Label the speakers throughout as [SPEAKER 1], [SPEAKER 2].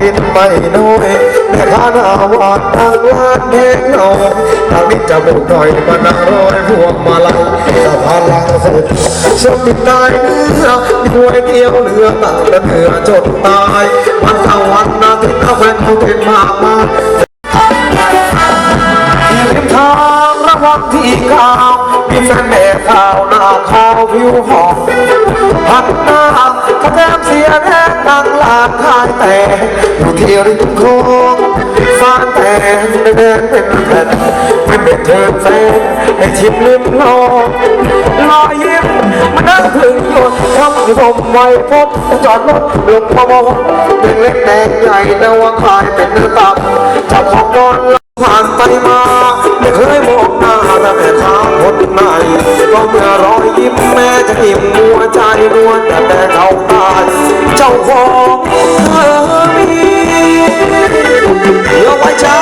[SPEAKER 1] กินไม่น้อยแม่ค้าหน้าวานทางร้านแพงหน่อยทางนี้จะบุกหน่อยมานาร้อยพวงมาลัยสะพานลังสุดสมิตายเนื้อมีหวยเดียวเหลือตังและเหนือจนตายวันเสวรรค์นอาทีข้าแฟนเขาเป็นมากมายริมทางระวังที่เก้าวมีแฟนแม่ข่าวหน้าขาวผิวหอมหันหน้า กระแทมเสียแน่นั่งลานคายแต่อยู่ที่ริมโค้งฟ้านแต่แดงเป็นแผ่นเป็นเบ็ดเทินแฟนให้ชิมลืมโลกรอยยิ้มมันนั่งถึงหยดคำที่ผมไว้พบจอดรถลงมาบอกเป็นเล็กแดงใหญ่แต่ว่าคายเป็นเนื้อตับจับของนอน ผ่านไปมาไม่เคยมองหน้าแต่แม่ค้าคนไหนก็เมื่อรอยยิ้มแม่จะอิ่มหัวใจนวลแต่แต่เขาตายเจ้าของเธอมีเดี๋ยวไว้จ้า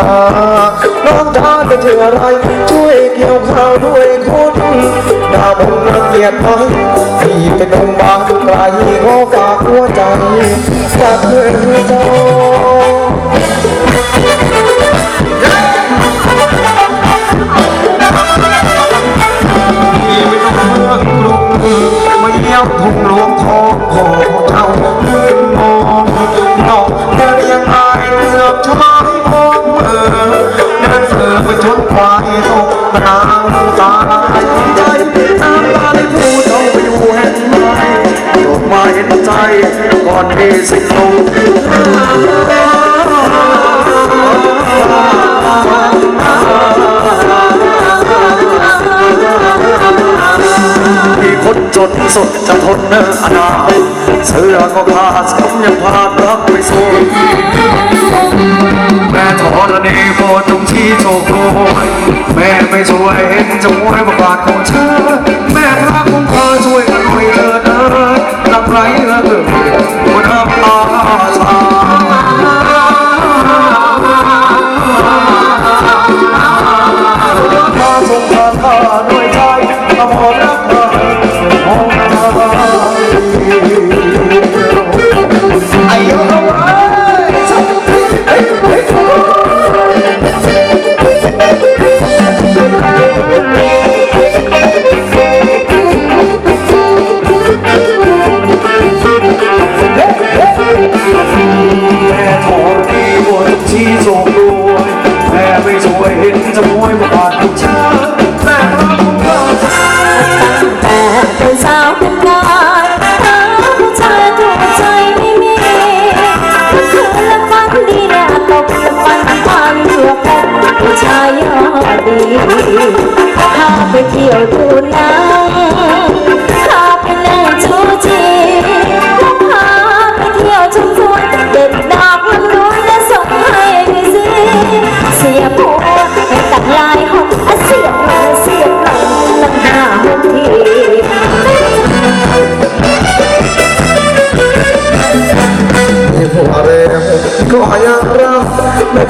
[SPEAKER 1] ตา น้
[SPEAKER 2] องจ้าจะเจออะไร
[SPEAKER 1] ช่วยเกี่ยวข่าวด้วยคนหน้าผมรังเกียจไหมที่เป็นองค์บางไกลขอฝากหัวใจจากเพื่อนเจ้า ก่อนที่สิ้นลมนจนสุดจะทนเนื้ออนาคตเสื้อก็ขาดสมยังพาดรักไปสู่แม่ธรณีโปรดจงชี้โชคโรยแม่ไม่ช่วยเห็นจะมวยประบาทของเธ Ooh, ooh, ooh.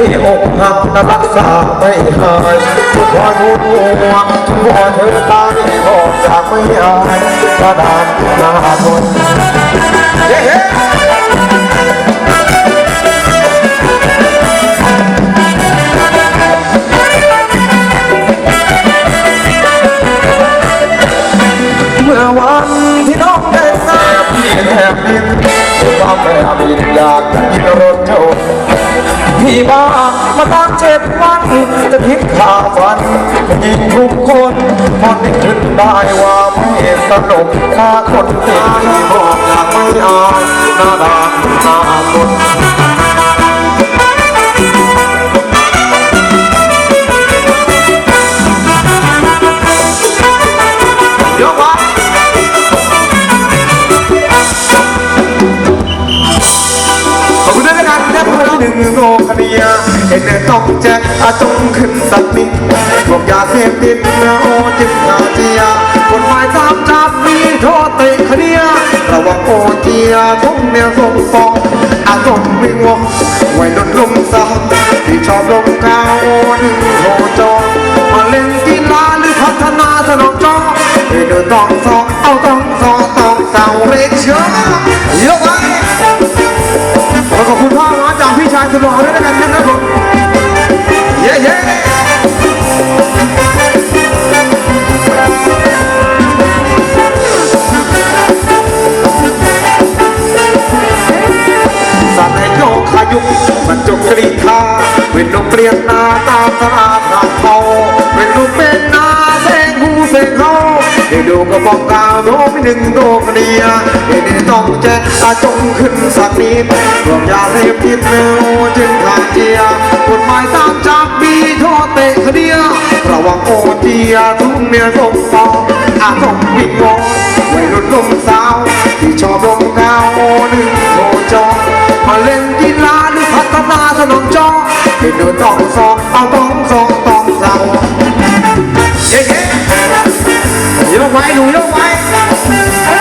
[SPEAKER 1] ที่อกหักแต่รักษาไม่หายทุกวันหัวทุกวันเธอตายออกจากไม่อายกระดานหน้าทนเฮ้ คิดข่าฟันยิงทุกคนพอนึกขึ้นได้ว่าไม่สนุกข้าคนตีบอกอยากไม่อายหน้าด่านหน้าคน เห็นเดินต้องแจ็คอาจงขึ้นสักนิดพวกยาเสพติดนะโอจิบงาเจียกฎหมายตามจับมีโทษเตะคเนียระวังโอเจียทุ่งเนี่ยส่งฟองอาจงวิ่งวงไว้ดนลมซักที่ชอบลมกาวหนึ่งโทจอมาเล่นกีฬาหรือพัฒนาสนองจอเดินต้องสองเอาต้องสองต้องเสาเรกเชื่อ แจ้อาจงขึ้นสักนิดรวมยาเสพติดเร็วจึงขาดเจียกฎหมายตามจับมีโทษเตะคดียระวังโอเจียทุ่งเมียส่งฟองอาส่งวิ่งวอนวัยรุ่นลมสาว ที่ชอบลมกาวหนึ่งโทจอมาเล่นกีฬาหรือพัฒนาสนองจอให้เดินต้องสองเอาต้องสองต้องสาเย้เย้ยกไว้หนูยกไว้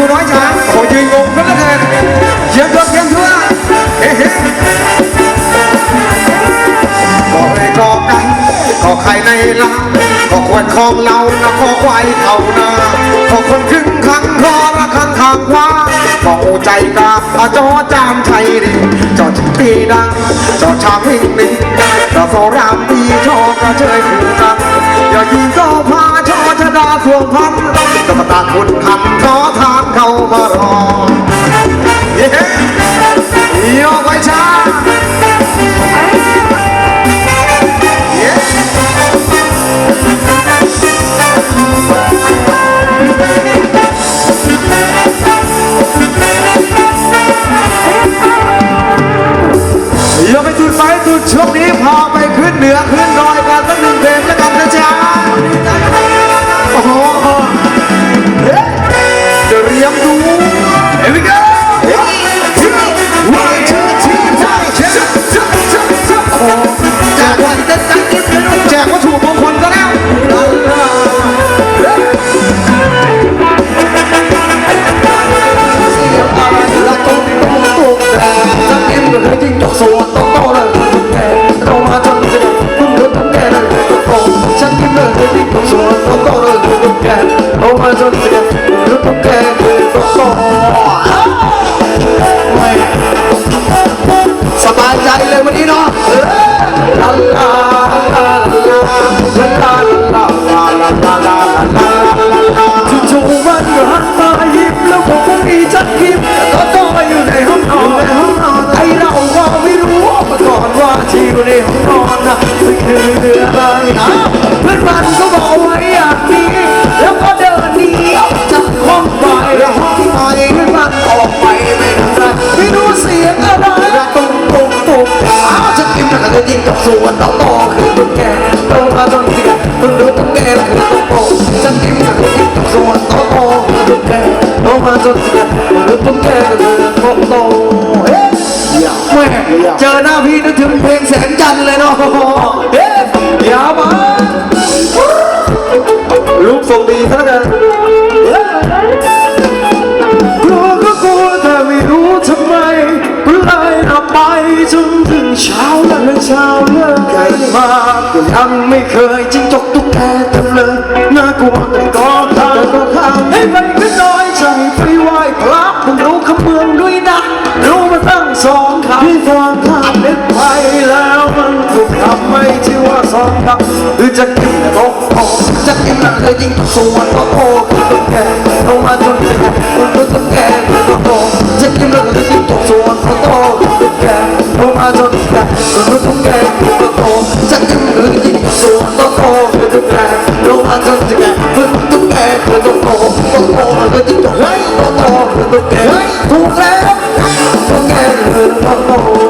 [SPEAKER 1] นูน้อยช้างโอยืนงงก็แล้วกันเยี่ยมยอดเยี่ยมเพื่อเฮ้เฮ้ก็ให้กอกันก็ใครในลาก็ควรของเรานะขอควายเท่านาขอคนครึ่งขังคอละขังขางขวาขอใจกาอาจอจามชัยดิจอจิตีดังจอดชามหิ่งดิจอโซรามปีชอกระเชยคู่กันอย่ายิงก็พาชอชะดาทวงพันจะมาตาคุณคำขอทาน เข้ามารอเย้ยกไว้ช้า Oh, ส
[SPEAKER 3] บายใจเลยวันนี้เนาะ
[SPEAKER 4] ลาลาลาลาลาลาลาลาลาลาลาลาจู่ๆมันก็หันมายิ้มแล้วผมก็มีจักยิ้มก็ต้องมาอยู่ในห้องนอนในห้องนอนไอเราว่าไม่รู้มาก่อนว่าที่อยู่ในห้องนอนนะมัน ยเนาะเฮ้ยอย่ามาลูกส่งดีซะแล้วกันกลัวก็กลัวแต่ไม่รู้ทำไมเลยหลับไปจนถึงเช้าและเช้าเลิกเกิดมาก็ยังไม่เคยจิ้งจกตุ๊กแกกันเลยน่ากลัวแต่ก็ทำก็ทำให้ไปก็น้อยใจไปไหว้พระผมรู้คำเมืองด้วยนะรู้มาตั้งสองคำที่สองคำนึกไปแล้วมันถูก ทำไม่ชื่อว่าสองคำหรือจะกินแต่โตโตจะกินหนักเลยยิ่งส่วนโตโตคือตุ๊กแกลงมาจนแก่คือตุ๊กแกคือโตโตจะกินหนักเลยยิ่งส่วนโตโตคือตุ๊กแกลงมาจนแก่คือตุ๊กแกคือโตโตจะกินหนักเลยยิ่งส่วนโตโตคือตุ๊กแกลงมาจนแก่คือตุ๊กแกคือโตโตโตโตเลยยิ่งโตโตโตคือตุ๊กแกถูกแล้วเ